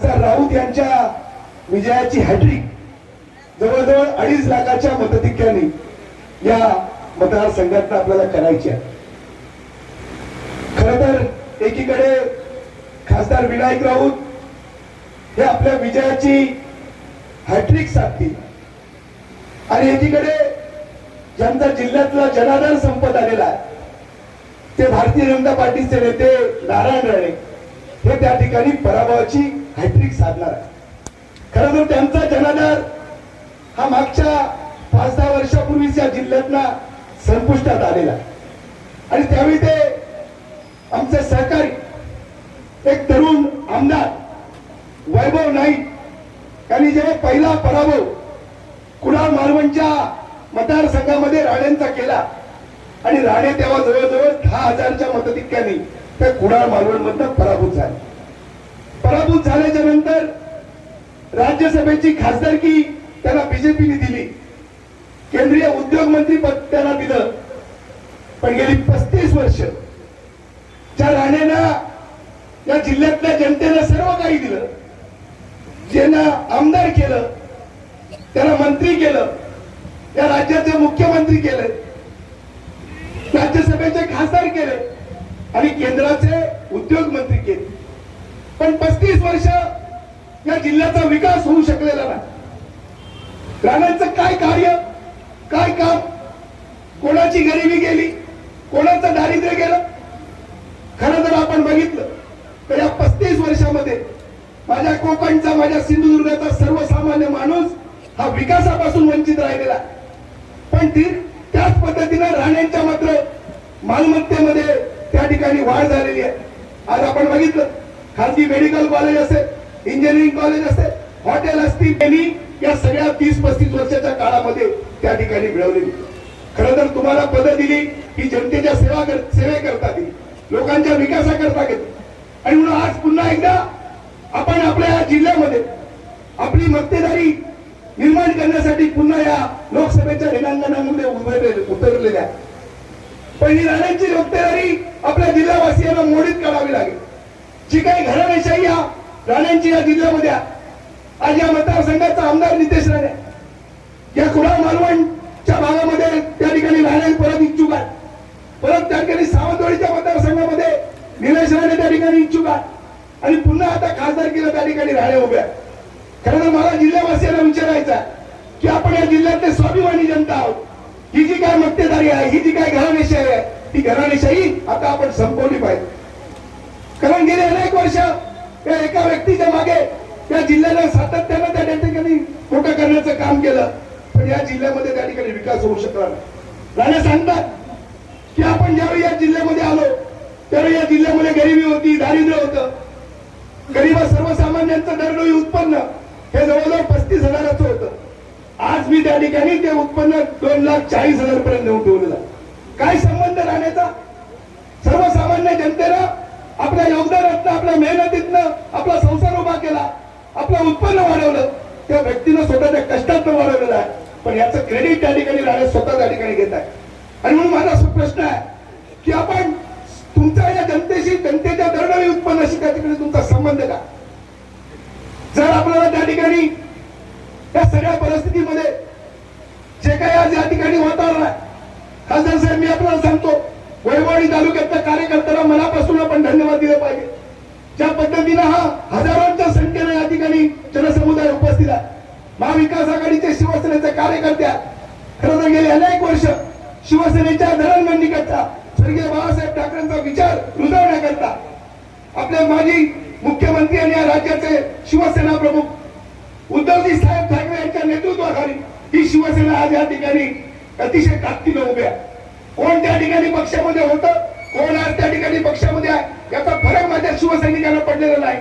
राऊत यांच्या विजयाची हॅट्रिक जवळजवळ अडीच लाखाच्या मतधिक्याने या मतदारसंघात आपल्याला करायची आहे. खर तर एकीकडे खासदार विनायक राऊत हे आपल्या विजयाची हॅट्रिक साधतील. आणि एकीकडे ज्यांचा जिल्ह्यातला जनाधार संपत आलेला आहे ते भारतीय जनता पार्टीचे नेते नारायण राणे हे त्या ठिकाणी पराभवाची हॅट्रिक साधणार आहे. खरं तर त्यांचा जनाधार हा मागच्या पाच दहा वर्षापूर्वीच या जिल्ह्यातला संपुष्टात आलेला आहे. आणि त्यावेळी ते आमचे सहकारी एक तरुण आमदार वैभव नाईक यांनी जेव्हा पहिला पराभव कुणाल मालवणच्या मतदारसंघामध्ये राणेंचा केला. आणि राणे तेव्हा जवळजवळ दहा हजारच्या मतधिक्याने त्या कुणाल मालवण मधनं पराभूत झाले. पराभूत झाल्याच्यानंतर राज्यसभेची खासदारकी त्याला बीजेपीने दिली. केंद्रीय उद्योग मंत्री पद त्याला दिलं. पण गेली पस्तीस वर्ष. ज्या राणेना या जिल्ह्यातल्या जनतेनं सर्व काही दिलं ज्यांना आमदार केलं त्याला मंत्री केलं या राज्याचे मुख्यमंत्री केले राज्यसभेचे खासदार केले आणि केंद्राचे उद्योग मंत्री केले. पण पस्तीस वर्ष या जिल्ह्याचा विकास होऊ शकलेला नाही. राणांचं काय कार्य काय काम? कोणाची गरिबी गेली? कोणाचं दारिद्र्य गेलं? खरं जर आपण बघितलं तर या पस्तीस वर्षामध्ये माझ्या कोकणचा माझ्या सिंधुदुर्गाचा सर्वसामान्य माणूस हा विकासापासून वंचित राहिलेला पण ती त्याच पद्धतीनं राहण्याच्या मात्र मालमत्तेमध्ये त्या ठिकाणी वाढ झालेली आहे. आज आपण बघितलं खाजगी मेडिकल कॉलेज असेल इंजिनिअरिंग कॉलेज असेल हॉटेल असतील त्यांनी या सगळ्या तीस पस्तीस वर्षाच्या काळामध्ये त्या ठिकाणी मिळवलेली. खरं तर तुम्हाला पदं दिली की जनतेच्या सेवा कर सेवेकरता दिली लोकांच्या विकासाकरता घेतली. आणि म्हणून आज पुन्हा एकदा आपण आपल्या या जिल्ह्यामध्ये आपली मक्तेदारी निर्माण करण्यासाठी पुन्हा या लोकसभेच्या रिंगणामध्ये उभे उतरलेल्या आहे. पण ही राहण्याची मक्तेदारी आपल्या जिल्हावासियांना मोडीत काढावी लागेल. जी काही घराणेशाही या राण्यांची या जिल्ह्यामध्ये आज या मतदारसंघाचा आमदार नितेश राणे. या कुडाळ मालवणच्या भागामध्ये त्या ठिकाणी राहण्या परत इच्छुक आहे परत त्या ठिकाणी सावंतवाडीच्या मतदारसंघामध्ये निलेश राणे त्या ठिकाणी इच्छुक आहे आणि पुन्हा आता खासदार केलं त्या ठिकाणी राणे उभ्या खरं तर मला जिल्हावासियांना विचारायचं की आपण या जिल्ह्यातले स्वाभिमानी जनता आहोत. ही जी काय मक्तेदारी आहे ही जी काय घराणेशाही आहे ती घराणेशाही आता आपण संपवली पाहिजे. कारण गेले अनेक वर्ष त्या एका व्यक्तीच्या मागे त्या जिल्ह्याला सातत्यानं त्या ठिकाणी मोठं करण्याचं काम केलं. पण या जिल्ह्यामध्ये त्या ठिकाणी विकास होऊ शकला नाही. राणे सांगतात की आपण ज्यावेळी या जिल्ह्यामध्ये आलो त्यावेळी या जिल्ह्यामध्ये गरिबी होती दारिद्र्य होतं. गरीब सर्वसामान्यांचं दरडोई उत्पन्न हे जवळजवळ पस्तीस हजाराचं होतं. आज मी त्या ठिकाणी ते उत्पन्न दोन लाख चाळीस हजार पर्यंत नेऊन ठेवलेलं काय संबंध राहण्याचा सर्वसामान्य जनतेला आपल्या योगदानातनं आपल्या मेहनतीतनं आपला संसार उभा केला आपलं उत्पन्न वाढवलं त्या व्यक्तीनं स्वतःच्या कष्टात वाढवलेलं आहे. पण याचं क्रेडिट त्या ठिकाणी राहणे स्वतः त्या ठिकाणी घेत आहे आणि म्हणून माझा असा प्रश्न आहे की आपण तुमच्या या जनतेशी जनतेच्या दरडोई उत्पन्नाशी त्या ठिकाणी तुमचा संबंध का? जर आपल्याला त्या ठिकाणी या सगळ्या परिस्थितीमध्ये जे काही आज या ठिकाणी वातावरण आहे खासदार साहेब मी आपल्याला सांगतो वैभव तालुक्यातल्या कार्यकर्त्यांना मनापासून आपण धन्यवाद दिले पाहिजे ज्या पद्धतीनं हा हजारोंच्या संख्येने या ठिकाणी जनसमुदाय उपस्थित आहे. महाविकास आघाडीचे शिवसेनेचे कार्यकर्त्या खरं तर गेले अनेक वर्ष शिवसेनेच्या धरणबंदीकरता स्वर्गीय बाळासाहेब ठाकरेंचा विचार रुजवण्याकरता आपले माजी मुख्यमंत्री आणि या राज्याचे शिवसेना प्रमुख उद्धवजी साहेब ठाकरे यांच्या नेतृत्वाखाली ही शिवसेना आज या ठिकाणी अतिशय ताकदीनं उभ्या कोण त्या ठिकाणी पक्षामध्ये होतं? कोण आज त्या ठिकाणी पक्षामध्ये आहे? याचा फरक माझ्या शिवसैनिकांना पडलेला नाही.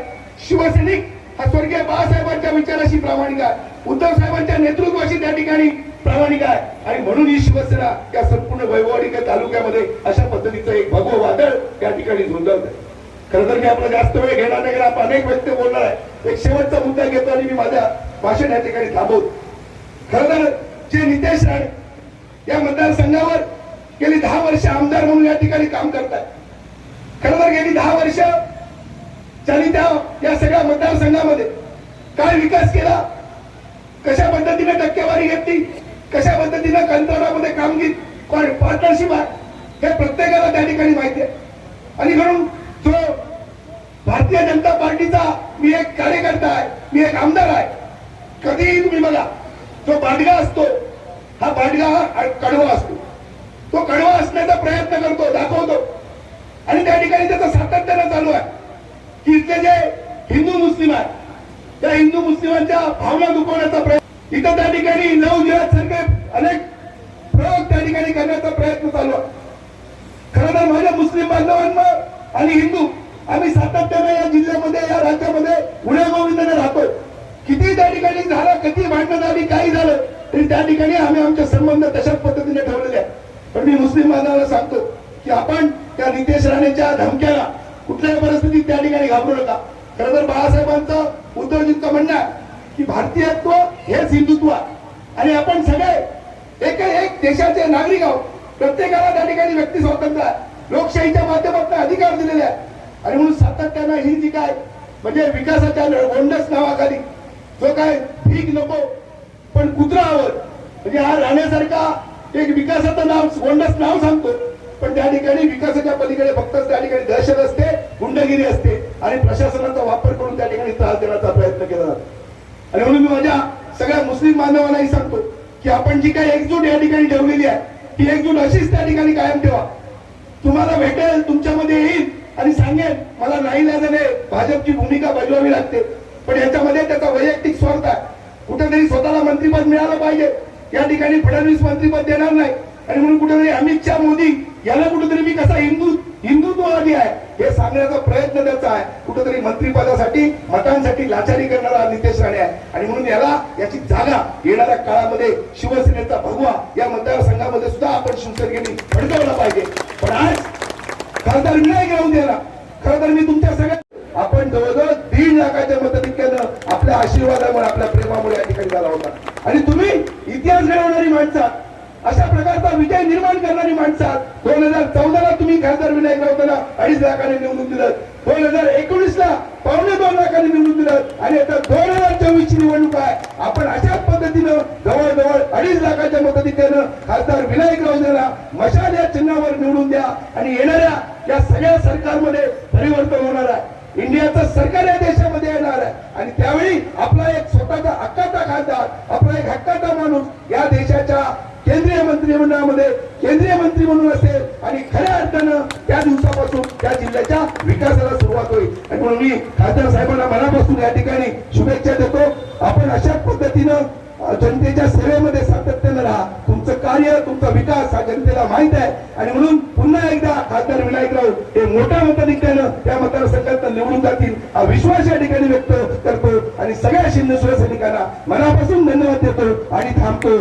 शिवसैनिक हा स्वर्गीय बाळासाहेबांच्या विचाराशी प्रामाणिक आहे. उद्धव साहेबांच्या नेतृत्वाशी त्या ठिकाणी प्रामाणिक आहे. आणि म्हणून ही शिवसेना या संपूर्ण वैभववाडी तालुक्यामध्ये अशा पद्धतीचं एक भगव वादळ त्या ठिकाणी झुंजवत आहे. खरं तर मी आपला जास्त वेळ घेणार नाही कारण आपण अनेक व्यक्ती बोलणार आहे. एक शेवटचा मुद्दा घेतो आणि मी माझ्या भाषण या ठिकाणी थांबवतो. खरं तर जे नितेश राणे या मतदारसंघावर गेली दहा वर्ष आमदार म्हणून या ठिकाणी काम करतात खरं तर गेली दहा वर्ष ज्यांनी त्या या सगळ्या मतदारसंघामध्ये काय विकास केला? कशा पद्धतीने टक्केवारी घेतली? कशा पद्धतीने कंत्राटामध्ये कामगिरी पार्टनरशिप आहे? हे प्रत्येकाला त्या ठिकाणी माहिती आहे. आणि म्हणून जो भारतीय जनता पार्टीचा मी एक कार्यकर्ता आहे मी एक आमदार आहे कधीही तुम्ही बघा जो बाडगा असतो हा बाडगा हा कडवा असतो. तो कडवा असण्याचा प्रयत्न करतो दाखवतो. आणि त्या ठिकाणी त्याचं सातत्यानं चालू आहे. की इथले जे हिंदू मुस्लिम आहेत त्या हिंदू मुस्लिमांच्या भावना दुखवण्याचा प्रयत्न इथं त्या ठिकाणी नऊ जिल्ह्यात सारखे अनेक प्रयोग त्या ठिकाणी करण्याचा प्रयत्न चालू आहे. खरं तर माझ्या मुस्लिम बांधवांना आणि हिंदू आम्ही सातत्याने या जिल्ह्यामध्ये या राज्यामध्ये उड्या गोविंदाने राहतो किती त्या ठिकाणी झालं किती भांडणं झाली काही झालं तरी त्या ठिकाणी आम्ही आमचे संबंध तशाच पद्धतीने ठेवलेले आहेत. पण मी मुस्लिम बांधवांना सांगतो की आपण त्या नितेश राणेच्या धमक्याला कुठल्याही परिस्थितीत त्या ठिकाणी घाबरू नका. खरं तर बाळासाहेबांचं उद्धवजींचं म्हणणं की भारतीयत्व हेच हिंदुत्व आणि आपण सगळे एक एक देशाचे नागरिक आहोत. प्रत्येकाला त्या ठिकाणी व्यक्ती स्वातंत्र्य आहे. लोकशाहीच्या माध्यमातून अधिकार दिलेले आहे आणि म्हणून सातत्यानं ही जी काय म्हणजे विकासाच्या गोंडस नावाखाली जो काय भीक नको पण कुत्रा हवं म्हणजे हा राहण्यासारखा एक विकासाचं नाव गोंडस नाव सांगतो पण त्या ठिकाणी विकासाच्या पलीकडे फक्त त्या ठिकाणी दहशत असते गुंडगिरी असते. आणि प्रशासनाचा वापर करून त्या ठिकाणी त्रास देण्याचा प्रयत्न केला जातो. आणि म्हणून मी माझ्या सगळ्या मुस्लिम बांधवांनाही सांगतो की आपण जी काही एकजूट या ठिकाणी ठेवलेली आहे ती एकजूट अशीच त्या ठिकाणी कायम ठेवा. तुम्हाला भेटेल तुमच्यामध्ये येईल. आणि सांगेल मला नाही लागले भाजपची भूमिका बजवावी लागते. पण याच्यामध्ये त्याचा वैयक्तिक स्वार्थ आहे. कुठेतरी स्वतःला मंत्रीपद मिळालं पाहिजे. या ठिकाणी फडणवीस मंत्रीपद देणार नाही. आणि म्हणून कुठेतरी अमित शहा मोदी याला कुठेतरी मी कसा हिंदू हिंदुत्ववादी आहे हे सांगण्याचा प्रयत्न त्याचा आहे. कुठेतरी मंत्रिपदासाठी मतांसाठी लाचारी करणारा नितेश राणे आहे. आणि म्हणून याला याची जागा येणाऱ्या काळामध्ये शिवसेनेचा भगवा या मतदारसंघामध्ये सुद्धा आपण शिवसेनेने भडकवला पाहिजे. पण आज खासदार विनायक घेऊन द्यायला. खरं तर मी तुमच्या सगळ्या आपण जवळजवळ दीड लाखाच्या मताधिक्यानं आपल्या आशीर्वादामुळे आपल्या प्रेमामुळे या ठिकाणी झाला होता. आणि तुम्ही इतिहास घडवणारी माणसं अशा प्रकारचा विजय निर्माण करणारी माणसं दोन हजार चौदाला तुम्ही खासदार विनायक राऊतांना अडीच लाखाने निवडून दिलं. दोन हजार एकोणीस ला पावणे दोन लाखाने निवडून दिलं. आणि आता दोन हजार चोवीस ची निवडणूक आहे. आपण अशाच पद्धतीनं जवळजवळ अडीच लाखाच्या मताधिक्यानं खासदार विनायक राऊतांना मशाल या चिन्हावर निवडून द्या. आणि येणाऱ्या या सगळ्या सरकारमध्ये परिवर्तन होणार आहे. इंडियाचं सरकार या देशामध्ये येणार आहे. आणि त्यावेळी आपला एक स्वतःचा हक्काचा खासदार आपला एक हक्काचा माणूस या देशाच्या केंद्रीय मंत्रिमंडळामध्ये केंद्रीय मंत्री म्हणून असेल आणि खऱ्या अर्थानं त्या दिवसापासून त्या जिल्ह्याच्या विकासाला सुरुवात होईल. आणि म्हणून मी खासदार साहेबांना मनापासून या ठिकाणी शुभेच्छा देतो. आपण अशा पद्धतीनं जनतेच्या सेवेमध्ये सातत्यानं राहा. तुमचं कार्य तुमचा विकास हा जनतेला माहीत आहे. आणि म्हणून पुन्हा एकदा खासदार विनायकराव हे मोठ्या मताधिक्यानं या मतदारसंघात निवडून जातील. हा विश्वास या ठिकाणी व्यक्त करतो. आणि सगळ्या शिंदे शिवसैनिकांना मनापासून धन्यवाद देतो आणि थांबतो.